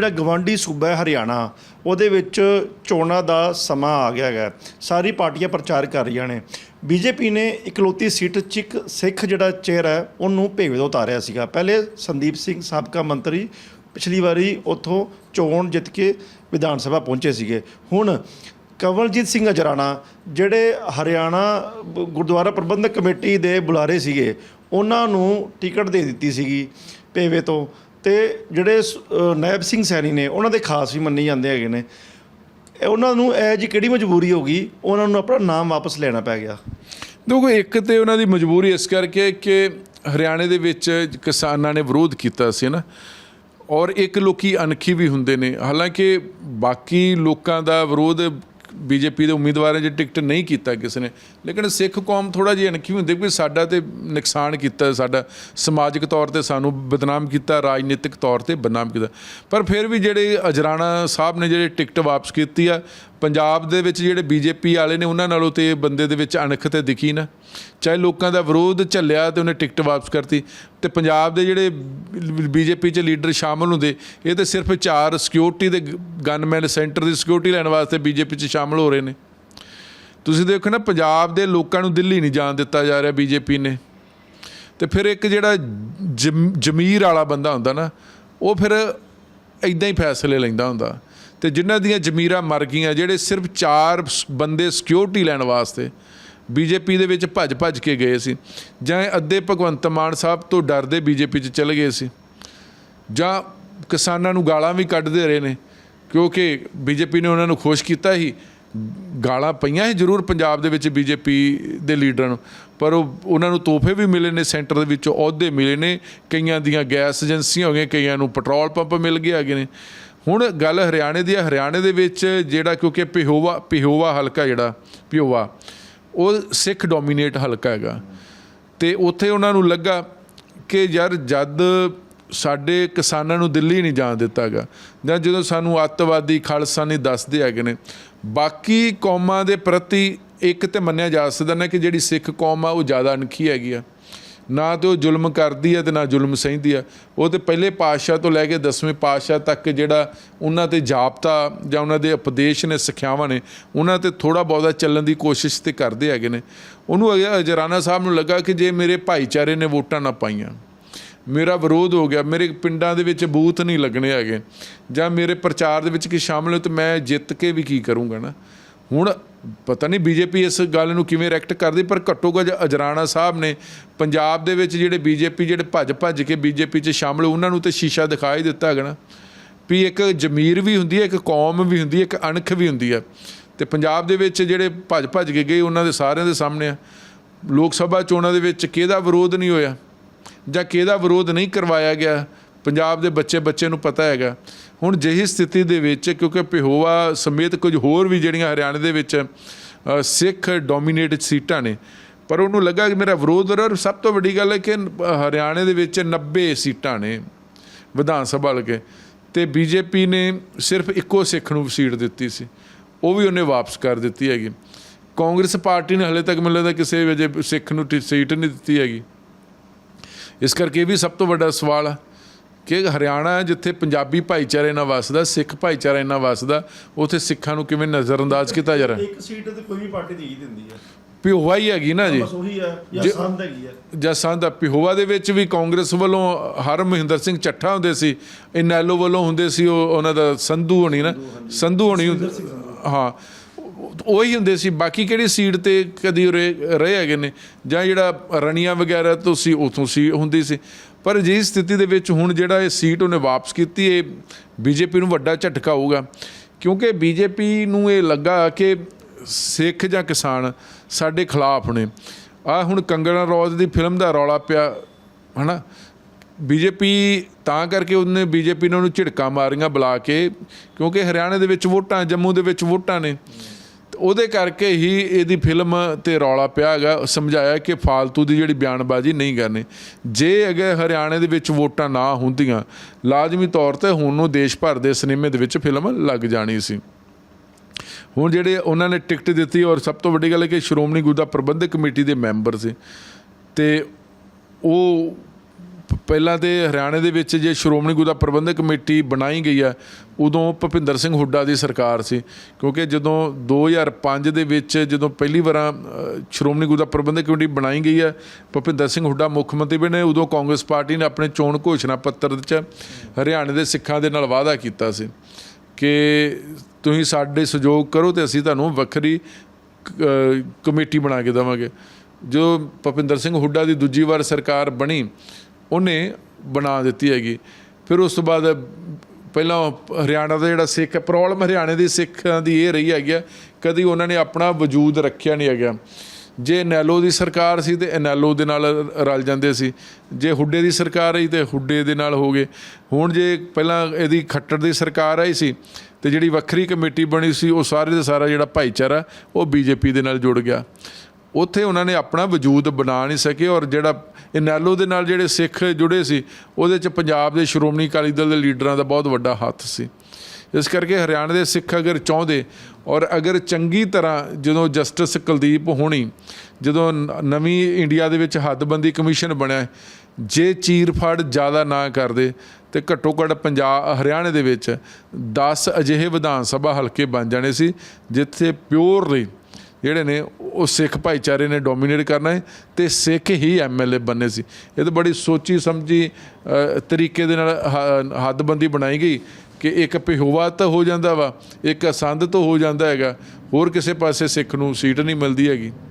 ਜਿਹੜਾ ਗਵਾਂਡੀ ਸੂਬਾ ਹੈ ਹਰਿਆਣਾ, ਉਹਦੇ ਵਿੱਚ ਚੋਣਾਂ ਦਾ ਸਮਾਂ ਆ ਗਿਆ ਹੈ ਸਾਰੀ ਪਾਰਟੀਆਂ ਪ੍ਰਚਾਰ ਕਰ ਰਹੀਆਂ ਨੇ। ਬੀਜੇਪੀ ਨੇ ਇਕਲੌਤੀ ਸੀਟ 'ਚ ਇੱਕ ਸਿੱਖ ਜਿਹੜਾ ਚਿਹਰਾ ਹੈ, ਉਹਨੂੰ ਭੇਵੇ ਤੋਂ ਉਤਾਰਿਆ ਸੀਗਾ। ਪਹਿਲੇ ਸੰਦੀਪ ਸਿੰਘ ਸਾਬਕਾ ਮੰਤਰੀ, ਪਿਛਲੀ ਵਾਰੀ ਉੱਥੋਂ ਚੋਣ ਜਿੱਤ ਕੇ ਵਿਧਾਨ ਸਭਾ ਪਹੁੰਚੇ ਸੀਗੇ। ਹੁਣ ਕਵਲਜੀਤ ਸਿੰਘ ਅਜਰਾਣਾ, ਜਿਹੜੇ ਹਰਿਆਣਾ ਗੁਰਦੁਆਰਾ ਪ੍ਰਬੰਧਕ ਕਮੇਟੀ ਦੇ ਬੁਲਾਰੇ ਸੀਗੇ, ਉਹਨਾਂ ਨੂੰ ਟਿਕਟ ਦੇ ਦਿੱਤੀ ਸੀਗੀ ਭੇਵੇ ਤੋਂ। ਤੇ ਜਿਹੜੇ ਨੈਬ ਸਿੰਘ ਸੈਣੀ ਨੇ, ਉਹਨਾਂ ਦੇ ਖਾਸ ਵੀ ਮੰਨੇ ਜਾਂਦੇ ਹੈਗੇ ਨੇ। ਉਹਨਾਂ ਨੂੰ ਇਹ ਜੀ ਕਿਹੜੀ ਮਜਬੂਰੀ ਹੋ ਗਈ, ਉਹਨਾਂ ਨੂੰ ਆਪਣਾ ਨਾਮ ਵਾਪਸ ਲੈਣਾ ਪੈ ਗਿਆ। ਦੇਖੋ, ਇੱਕ ਤੇ ਉਹਨਾਂ ਦੀ ਮਜਬੂਰੀ ਇਸ ਕਰਕੇ ਕਿ ਹਰਿਆਣੇ ਦੇ ਵਿੱਚ ਕਿਸਾਨਾਂ ਨੇ ਵਿਰੋਧ ਕੀਤਾ ਸੀ ਨਾ, ਔਰ ਇੱਕ ਲੋਕੀ ਅਣਖੀ ਵੀ ਹੁੰਦੇ ਨੇ। ਹਾਲਾਂਕਿ ਬਾਕੀ ਲੋਕਾਂ ਦਾ ਵਿਰੋਧ ਬੀਜੇਪੀ ਦੇ ਉਮੀਦਵਾਰਾਂ ਜੇ ਟਿਕਟ ਨਹੀਂ ਕੀਤਾ ਕਿਸੇ ਨੇ। ਲੇਕਿਨ ਸਿੱਖ ਕੌਮ ਥੋੜਾ ਜਿਹਾ ਅਣਖੀ ਹੁੰਦੀ ਕਿ ਸਾਡਾ ਤੇ ਨੁਕਸਾਨ ਕੀਤਾ, ਸਾਡਾ ਸਮਾਜਿਕ ਤੌਰ ਤੇ ਸਾਨੂੰ ਬਦਨਾਮ ਕੀਤਾ, ਰਾਜਨੀਤਿਕ ਤੌਰ ਤੇ ਬਦਨਾਮ ਕੀਤਾ। ਪਰ ਫਿਰ ਵੀ ਜਿਹੜੇ ਅਜਰਾਣਾ ਸਾਹਿਬ ਨੇ ਜਿਹੜੇ ਟਿਕਟ ਵਾਪਸ ਕੀਤੀ ਆ, ਪੰਜਾਬ ਦੇ ਵਿੱਚ ਜਿਹੜੇ ਬੀਜੇਪੀ ਵਾਲੇ ਨੇ ਉਹਨਾਂ ਨਾਲੋਂ ਤੇ ਬੰਦੇ ਦੇ ਵਿੱਚ ਅਣਖ ਤੇ ਦਿਖੀ ਨਾ। ਚਾਹੇ ਲੋਕਾਂ ਦਾ ਵਿਰੋਧ ਝੱਲਿਆ ਤੇ ਉਹਨੇ ਟਿਕਟ ਵਾਪਸ ਕਰਤੀ, ਤੇ ਪੰਜਾਬ ਦੇ ਜਿਹੜੇ ਬੀਜੇਪੀ ਚ ਲੀਡਰ ਸ਼ਾਮਲ ਹੁੰਦੇ, ਇਹ ਤੇ ਸਿਰਫ ਚਾਰ ਸਿਕਿਉਰਿਟੀ ਦੇ ਗਨਮੈਨ ਸੈਂਟਰ ਦੀ ਸਿਕਿਉਰਿਟੀ ਲੈਣ ਵਾਸਤੇ ਬੀਜੇਪੀ ਚ ਸ਼ਾਮਲ ਹੋ ਰਹੇ ਨੇ। ਤੁਸੀਂ ਦੇਖੋ ਨਾ, ਪੰਜਾਬ ਦੇ ਲੋਕਾਂ ਨੂੰ ਦਿੱਲੀ ਨਹੀਂ ਜਾਣ ਦਿੱਤਾ ਜਾ ਰਿਹਾ ਬੀਜੇਪੀ ਨੇ। ਤੇ ਫਿਰ ਇੱਕ ਜਿਹੜਾ ਜਮ- ਜ਼ਮੀਰ ਵਾਲਾ ਬੰਦਾ ਹੁੰਦਾ ਨਾ, ਉਹ ਫਿਰ ਇਦਾਂ ਹੀ ਫੈਸਲੇ ਲੈਂਦਾ ਹੁੰਦਾ। ਤੇ ਜਿਨ੍ਹਾਂ ਦੀਆਂ ਜ਼ਮੀਰਾਂ ਮਰ ਗਈਆਂ, ਜਿਹੜੇ ਸਿਰਫ ਚਾਰ ਸ- ਬੰਦੇ ਸਿਕਿਉਰਿਟੀ ਲੈਣ ਵਾਸਤੇ ਬੀਜੇਪੀ ਦੇ ਵਿੱਚ ਭੱਜ ਭੱਜ ਕੇ ਗਏ ਸੀ। ਜਾਂ ਅੱਧੇ ਭਗਵੰਤ ਮਾਨ ਸਾਹਿਬ ਤੋਂ ਡਰਦੇ ਬੀਜੇਪੀ 'ਚ ਚਲੇ ਗਏ ਸੀ। ਜਾਂ ਕਿਸਾਨਾਂ ਨੂੰ ਗਾਲਾਂ ਵੀ ਕੱਢਦੇ ਰਹੇ ਨੇ। ਕਿਉਂਕਿ ਬੀਜੇਪੀ ਨੇ ਉਹਨਾਂ ਨੂੰ ਖੁਸ਼ ਕੀਤਾ ਹੀ ਗਾਲਾਂ ਪਈਆਂ ਹੀ ਜ਼ਰੂਰ ਪੰਜਾਬ ਦੇ ਵਿੱਚ ਬੀਜੇਪੀ ਦੇ ਲੀਡਰਾਂ ਨੂੰ, ਪਰ ਉਹ, ਉਹਨਾਂ ਨੂੰ ਤੋਹਫੇ ਵੀ ਮਿਲੇ ਨੇ, ਸੈਂਟਰ ਦੇ ਵਿੱਚੋਂ ਅਹੁਦੇ ਮਿਲੇ ਨੇ। ਕਈਆਂ ਦੀਆਂ ਗੈਸ ਏਜੰਸੀਆਂ ਹੋ ਗਈਆਂ, ਕਈਆਂ ਨੂੰ ਪੈਟਰੋਲ ਪੰਪ ਮਿਲ ਗਏ ਹੈਗੇ ਨੇ। ਹੁਣ ਗੱਲ ਹਰਿਆਣੇ ਦੀ ਹੈ ਹਰਿਆਣੇ ਦੇ ਵਿੱਚ ਜਿਹੜਾ, ਕਿਉਂਕਿ ਪਿਹੋਵਾ ਪਿਹੋਵਾ ਹਲਕਾ ਜਿਹੜਾ, ਪਿਹੋਵਾ, ਉਹ ਸਿੱਖ ਡੋਮੀਨੇਟ ਹਲਕਾ ਹੈਗਾ। ਤੇ ਉੱਥੇ ਉਹਨਾਂ ਨੂੰ ਲੱਗਾ ਕਿ ਯਾਰ ਜਦ ਸਾਡੇ ਕਿਸਾਨਾਂ ਨੂੰ ਦਿੱਲੀ ਨਹੀਂ ਜਾਣ ਦਿੱਤਾਗਾ। ਜਾਂ ਜਦੋਂ ਸਾਨੂੰ ਅੱਤਵਾਦੀ ਖਾਲਸਾਨੀ ਦੱਸਦੇ ਹੈਗੇ ਨੇ, ਬਾਕੀ ਕੌਮਾਂ ਦੇ ਪ੍ਰਤੀ ਇੱਕ ਤੇ ਮੰਨਿਆ ਜਾ ਸਕਦਾ ਨਾ ਕਿ ਜਿਹੜੀ ਸਿੱਖ ਕੌਮ ਆ ਉਹ ਜ਼ਿਆਦਾ ਅਣਖੀ ਹੈਗੀ ਆ। ਨਾ ਤੇ ਉਹ ਜ਼ੁਲਮ ਕਰਦੀ ਆ ਤੇ ਨਾ ਜ਼ੁਲਮ ਸਹਿੰਦੀ ਆ। ਉਹ ਤੇ ਪਹਿਲੇ ਪਾਤਸ਼ਾਹ ਤੋਂ ਲੈ ਕੇ 10ਵੇਂ ਪਾਤਸ਼ਾਹ ਤੱਕ ਜਿਹੜਾ ਉਹਨਾਂ ਤੇ ਜਾਪਤਾ ਜਾਂ ਉਹਨਾਂ ਦੇ ਉਪਦੇਸ਼ ਨੇ, ਸਿੱਖਿਆਵਾਂ ਨੇ, ਉਹਨਾਂ ਤੇ ਥੋੜਾ ਬਹੁਤਾ ਚੱਲਣ ਦੀ ਕੋਸ਼ਿਸ਼ ਤੇ ਕਰਦੇ ਹੈਗੇ ਨੇ। ਉਹਨੂੰ ਅਜੇ- ਅਜਰਾਨਾ ਸਾਹਿਬ ਨੂੰ ਲੱਗਾ ਕਿ ਜੇ ਮੇਰੇ ਭਾਈਚਾਰੇ ਨੇ ਵੋਟਾਂ ਨਾ ਪਾਈਆਂ। ਮੇਰਾ ਵਿਰੋਧ ਹੋ ਗਿਆ ਮੇਰੇ ਪਿੰਡਾਂ ਦੇ ਵਿੱਚ ਬੂਥ ਨਹੀਂ ਲੱਗਣੇ ਹੈਗੇ। ਜਾਂ ਮੇਰੇ ਪ੍ਰਚਾਰ ਦੇ ਵਿੱਚ ਕੀ ਸ਼ਾਮਲ ਹੋ ਤੇ ਮੈਂ ਜਿੱਤ ਕੇ ਵੀ ਕੀ ਕਰੂੰਗਾ ਨਾ? ਹੁਣ ਪਤਾ ਨਹੀਂ ਬੀਜੇਪੀ ਇਸ ਗੱਲ ਨੂੰ ਕਿਵੇਂ ਰੈਕਟ ਕਰਦੀ ਪਰ ਘੱਟੋ ਘੱਟ ਅਜਰਾਣਾ ਸਾਹਿਬ ਨੇ ਪੰਜਾਬ ਦੇ ਵਿੱਚ ਜਿਹੜੇ ਬੀਜੇਪੀ ਜਿਹੜੇ ਭੱਜ ਭੱਜ ਕੇ ਬੀਜੇਪੀ 'ਚ ਸ਼ਾਮਲ ਹੋਏ, ਉਹਨਾਂ ਨੂੰ ਤੇ ਸ਼ੀਸ਼ਾ ਦਿਖਾਈ ਦਿੱਤਾ ਹੈਗਾ ਨਾ। ਵੀ ਇੱਕ ਜ਼ਮੀਰ ਵੀ ਹੁੰਦੀ ਹੈ ਇੱਕ ਕੌਮ ਵੀ ਹੁੰਦੀ ਹੈ ਇੱਕ ਅਣਖ ਵੀ ਹੁੰਦੀ ਹੈ। ਤੇ ਪੰਜਾਬ ਦੇ ਵਿੱਚ ਜਿਹੜੇ ਭੱਜ ਭੱਜ ਕੇ ਗਏ ਉਹਨਾਂ ਦੇ ਸਾਰਿਆਂ ਦੇ ਸਾਹਮਣੇ ਆ। ਲੋਕ ਸਭਾ ਚੋਣਾਂ ਦੇ ਵਿੱਚ ਕਿਹਦਾ ਵਿਰੋਧ ਨਹੀਂ ਹੋਇਆ? ਜਾਂ ਕਿਹਦਾ ਵਿਰੋਧ ਨਹੀਂ ਕਰਵਾਇਆ ਗਿਆ, ਪੰਜਾਬ ਦੇ ਬੱਚੇ ਬੱਚੇ ਨੂੰ ਪਤਾ ਹੈਗਾ। ਹੁਣ ਜਿਹੀ ਸਥਿਤੀ ਦੇ ਵਿੱਚ, ਕਿਉਂਕਿ ਪਿਹੋਵਾ ਸਮੇਤ ਕੁਝ ਹੋਰ ਵੀ ਜਿਹੜੀਆਂ ਹਰਿਆਣੇ ਦੇ ਵਿੱਚ ਸਿੱਖ ਡੋਮੀਨੇਟਡ ਸੀਟਾਂ ਨੇ, ਪਰ ਉਹਨੂੰ ਲੱਗਾ ਕਿ ਮੇਰਾ ਵਿਰੋਧ ਔਰ ਸਭ ਤੋਂ ਵੱਡੀ ਗੱਲ ਹੈ ਕਿ ਹਰਿਆਣੇ ਦੇ ਵਿੱਚ 90 ਸੀਟਾਂ ਨੇ ਵਿਧਾਨ ਸਭਾ ਲਗੇ ਤੇ ਬੀਜੇਪੀ ਨੇ ਸਿਰਫ ਇੱਕੋ ਸਿੱਖ ਨੂੰ ਸੀਟ ਦਿੱਤੀ ਸੀ। ਉਹ ਵੀ ਉਹਨੇ ਵਾਪਸ ਕਰ ਦਿੱਤੀ ਹੈਗੀ। ਕਾਂਗਰਸ ਪਾਰਟੀ ਨੇ ਹਲੇ ਤੱਕ ਮੈਨੂੰ ਲੱਗਦਾ ਕਿਸੇ ਵਜੇ ਸਿੱਖ ਨੂੰ ਟੀ- ਸੀਟ ਨਹੀਂ ਦਿੱਤੀ ਹੈਗੀ। ਇਸ ਕਰਕੇ ਇਹ ਵੀ ਸਭ ਤੋਂ ਵੱਡਾ ਸਵਾਲ ਆ ਕਿ ਹਰਿਆਣਾ ਜਿੱਥੇ ਪੰਜਾਬੀ ਭਾਈਚਾਰੇ ਨਾਲ ਵਸਦਾ ਸਿੱਖ ਭਾਈਚਾਰਾ ਨਾਲ ਵਸਦਾ ਉੱਥੇ ਸਿੱਖਾਂ ਨੂੰ ਕਿਵੇਂ ਨਜ਼ਰਅੰਦਾਜ਼ ਕੀਤਾ ਜਾ ਰਿਹਾ? ਇੱਕ ਸੀਟ ਤੇ ਕੋਈ ਵੀ ਪਾਰਟੀ ਦੇ ਹੀ ਦਿੰਦੀ ਹੈ ਪਿਹੋਵਾ ਹੀ ਹੈਗੀ ਨਾ ਜੀ। ਬਸ ਉਹੀ ਹੈ ਜਾਂ ਜੇ- ਸੰਦ ਹੈਗੀ ਹੈ ਜਸਾਂ ਦਾ ਪਿਹੋਵਾ ਦੇ ਵਿੱਚ ਵੀ ਕਾਂਗਰਸ ਵੱਲੋਂ ਹਰ ਮਹਿੰਦਰ ਸਿੰਘ ਚੱਠਾ ਹੁੰਦੇ ਸੀ ਇਨੈਲੋ ਵੱਲੋਂ ਹੁੰਦੇ ਸੀ ਉਹ ਉਹਨਾਂ ਦਾ ਸੰਧੂ ਹੋਣੀ ਨਾ ਸੰਧੂ ਹੋਣੀ ਹਾਂ। ਉਹੀ ਹੁੰਦੇ ਸੀ, ਬਾਕੀ ਕਿਹੜੀ ਸੀਟ ਤੇ ਕਦੀ ਉਰੇ ਰਹੇ ਹੈਗੇ ਨੇ? ਜਾਂ ਜਿਹੜਾ ਰਣੀਆਂ ਵਗੈਰਾ ਤੋਂ ਸੀ, ਉਥੋਂ ਸੀ, ਹੁੰਦੀ ਸੀ। ਪਰ ਜੀ ਸਥਿਤੀ ਦੇ ਵਿੱਚ ਹੁਣ ਜਿਹੜਾ ਇਹ ਸੀਟ ਉਹਨੇ ਵਾਪਸ ਕੀਤੀ, ਇਹ ਬੀਜੇਪੀ ਨੂੰ ਵੱਡਾ ਝਟਕਾ ਹੋਊਗਾ। ਕਿਉਂਕਿ ਬੀਜੇਪੀ ਨੂੰ ਇਹ ਲੱਗਾ ਕਿ ਸਿੱਖ ਜਾਂ ਕਿਸਾਨ ਸਾਡੇ ਖਿਲਾਫ ਨੇ। ਆ ਹੁਣ ਕੰਗਣਾ ਰੌਜ ਦੀ ਫਿਲਮ ਦਾ ਰੌਲਾ ਪਿਆ, ਹਨਾ? ਬੀਜੇਪੀ ਤਾਂ ਕਰਕੇ ਉਹਨੇ ਬੀਜੇਪੀ ਨੇ ਉਹਨੂੰ ਝਿੜਕਾਂ ਮਾਰੀਆਂ ਬੁਲਾ ਕੇ, ਕਿਉਂਕਿ ਹਰਿਆਣੇ ਦੇ ਵਿੱਚ ਵੋਟਾਂ, ਜੰਮੂ ਦੇ ਵਿੱਚ ਵੋਟਾਂ ਨੇ। ਉਹਦੇ ਕਰਕੇ ਹੀ ਇਹਦੀ ਫਿਲਮ ਤੇ ਰੌਲਾ ਪਿਆ ਹੈਗਾ। ਸਮਝਾਇਆ ਕਿ ਫਾਲਤੂ ਦੀ ਜਿਹੜੀ ਬਿਆਨਬਾਜ਼ੀ ਨਹੀਂ ਕਰਨੀ। ਜੇ ਅਗੇ ਹਰਿਆਣੇ ਦੇ ਵਿੱਚ ਵੋਟਾਂ ਨਾ ਹੁੰਦੀਆਂ, ਲਾਜ਼ਮੀ ਤੌਰ ਤੇ ਹੁਣ ਨੂੰ ਦੇਸ਼ ਭਰ ਦੇ ਸਿਨੇਮੇ ਦੇ ਵਿੱਚ ਫਿਲਮ ਲੱਗ ਜਾਣੀ ਸੀ। ਹੁਣ ਜਿਹੜੇ ਉਹਨਾਂ ਨੇ ਟਿਕਟ ਦਿੱਤੀ ਔਰ ਸਭ ਤੋਂ ਵੱਡੀ ਗੱਲ ਹੈ ਕਿ ਸ਼੍ਰੋਮਣੀ ਗੁਰਦਾ ਪ੍ਰਬੰਧਕ ਕਮੇਟੀ ਦੇ ਮੈਂਬਰ ਸੀ। ਤੇ ਉਹ ਪਹਿਲਾਂ ਤੇ ਹਰਿਆਣੇ ਦੇ ਵਿੱਚ ਜੇ ਸ਼੍ਰੋਮਣੀ ਗੁਰਦੁਆਰਾ ਪ੍ਰਬੰਧਕ ਕਮੇਟੀ ਬਣਾਈ ਗਈ ਆ ਉਦੋਂ ਭੁਪਿੰਦਰ ਸਿੰਘ ਹੁੱਡਾ ਦੀ ਸਰਕਾਰ ਸੀ। ਕਿਉਂਕਿ ਜਦੋਂ 2005 ਦੇ ਵਿੱਚ ਜਦੋਂ ਪਹਿਲੀ ਵਾਰਾਂ ਸ਼੍ਰੋਮਣੀ ਗੁਰਦੁਆਰਾ ਪ੍ਰਬੰਧਕ ਕਮੇਟੀ ਬਣਾਈ ਗਈ ਹੈ, ਭੁਪਿੰਦਰ ਸਿੰਘ ਹੁੱਡਾ ਮੁੱਖ ਮੰਤਰੀ ਬਣੇ, ਉਦੋਂ ਕਾਂਗਰਸ ਪਾਰਟੀ ਨੇ ਆਪਣੇ ਚੋਣ ਘੋਸ਼ਣਾ ਪੱਤਰ ਵਿੱਚ ਹਰਿਆਣੇ ਦੇ ਸਿੱਖਾਂ ਦੇ ਨਾਲ ਵਾਅਦਾ ਕੀਤਾ ਸੀ ਕਿ ਤੁਸੀਂ ਸਾਡੇ ਸਹਿਯੋਗ ਕਰੋ ਤੇ ਅਸੀਂ ਤੁਹਾਨੂੰ ਵੱਖਰੀ ਕ- ਕਮੇਟੀ ਬਣਾ ਕੇ ਦੇਵਾਂਗੇ। ਜੋ ਭੁਪਿੰਦਰ ਸਿੰਘ ਹੁੱਡਾ ਦੀ ਦੂਜੀ ਵਾਰ ਸਰਕਾਰ ਬਣੀ ਉਹਨੇ ਬਣਾ ਦਿੱਤੀ ਹੈਗੀ। ਫਿਰ ਉਸ ਤੋਂ ਬਾਅਦ ਪਹਿਲਾਂ ਹਰਿਆਣਾ ਦਾ ਜਿਹੜਾ ਸਿੱਖ ਪ੍ਰੋਬਲਮ ਹਰਿਆਣੇ ਦੀ ਸਿੱਖਾਂ ਦੀ ਇਹ ਰਹੀ ਹੈਗੀ ਆ, ਕਦੀ ਉਹਨਾਂ ਨੇ ਆਪਣਾ ਵਜੂਦ ਰੱਖਿਆ ਨਹੀਂ ਹੈਗਾ। ਜੇ ਨੈਲੋ ਦੀ ਸਰਕਾਰ ਸੀ ਤੇ ਨੈਲੋ ਦੇ ਨਾਲ ਰਲ ਜਾਂਦੇ ਸੀ। ਜੇ ਹੁੱਡੇ ਦੀ ਸਰਕਾਰ ਆਈ ਤੇ ਹੁੱਡੇ ਦੇ ਨਾਲ ਹੋ ਗਏ। ਹੁਣ ਜੇ ਪਹਿਲਾਂ ਇਹਦੀ ਖੱਟੜ ਦੀ ਸਰਕਾਰ ਆਈ ਸੀ ਤੇ ਜਿਹੜੀ ਵੱਖਰੀ ਕਮੇਟੀ ਬਣੀ ਸੀ, ਉਹ ਸਾਰੇ ਦਾ ਸਾਰਾ ਜਿਹੜਾ ਭਾਈਚਾਰਾ, ਉਹ ਬੀਜੇਪੀ ਦੇ ਨਾਲ ਜੁੜ ਗਿਆ। ਉੱਥੇ ਉਹਨਾਂ ਨੇ ਆਪਣਾ ਵਜੂਦ ਬਣਾ ਨਹੀਂ ਸਕੇ ਔਰ ਜਿਹੜਾ ਇਨੈਲੋ ਦੇ ਨਾਲ ਜਿਹੜੇ ਸਿੱਖ ਜੁੜੇ ਸੀ, ਉਹਦੇ ਚ ਪੰਜਾਬ ਦੇ ਸ਼੍ਰੋਮਣੀ ਅਕਾਲੀ ਦਲ ਦੇ ਲੀਡਰਾਂ ਦਾ ਬਹੁਤ ਵੱਡਾ ਹੱਥ ਸੀ। ਇਸ ਕਰਕੇ ਹਰਿਆਣਾ ਦੇ ਸਿੱਖ ਅਗਰ ਚਾਹੁੰਦੇ ਔਰ ਅਗਰ ਚੰਗੀ ਤਰ੍ਹਾਂ ਜਦੋਂ ਜਸਟਿਸ ਕੁਲਦੀਪ ਹੋਣੀ, ਜਦੋਂ ਨਵੀਂ ਇੰਡੀਆ ਦੇ ਵਿੱਚ ਹੱਦਬੰਦੀ ਕਮਿਸ਼ਨ ਬਣਿਆ, ਜੇ ਚੀਰਫਾੜ ਜ਼ਿਆਦਾ ਨਾ ਕਰਦੇ, ਤੇ ਘੱਟੋ ਘੱਟ ਪੰਜਾਬ ਹਰਿਆਣੇ ਦੇ ਵਿੱਚ 10 ਅਜਿਹੇ ਵਿਧਾਨ ਸਭਾ ਹਲਕੇ ਬਣ ਜਾਣੇ ਸੀ, ਜਿੱਥੇ ਪਿਓਰਲੀ ਜਿਹੜੇ ਨੇ, ਉਹ ਸਿੱਖ ਭਾਈਚਾਰੇ ਨੇ ਡੋਮੀਨੇਟ ਕਰਨਾ ਹੈ ਤੇ ਸਿੱਖ ਹੀ ਐਮਐਲਏ ਬੰਨੇ ਸੀ। ਇਹ ਤਾਂ ਬੜੀ ਸੋਚੀ ਸਮਝੀ ਤਰੀਕੇ ਦੇ ਨਾਲ ਹੱਦਬੰਦੀ ਬਣਾਈ ਗਈ ਕਿ ਇੱਕ ਪਿਹੋਵਾ ਤਾਂ ਹੋ ਜਾਂਦਾ ਵਾ, ਇੱਕ ਅਸੰਦ ਤੋਂ ਹੋ ਜਾਂਦਾ ਹੈਗਾ, ਹੋਰ ਕਿਸੇ ਪਾਸੇ ਸਿੱਖ ਨੂੰ ਸੀਟ ਨਹੀਂ ਮਿਲਦੀ ਹੈਗੀ।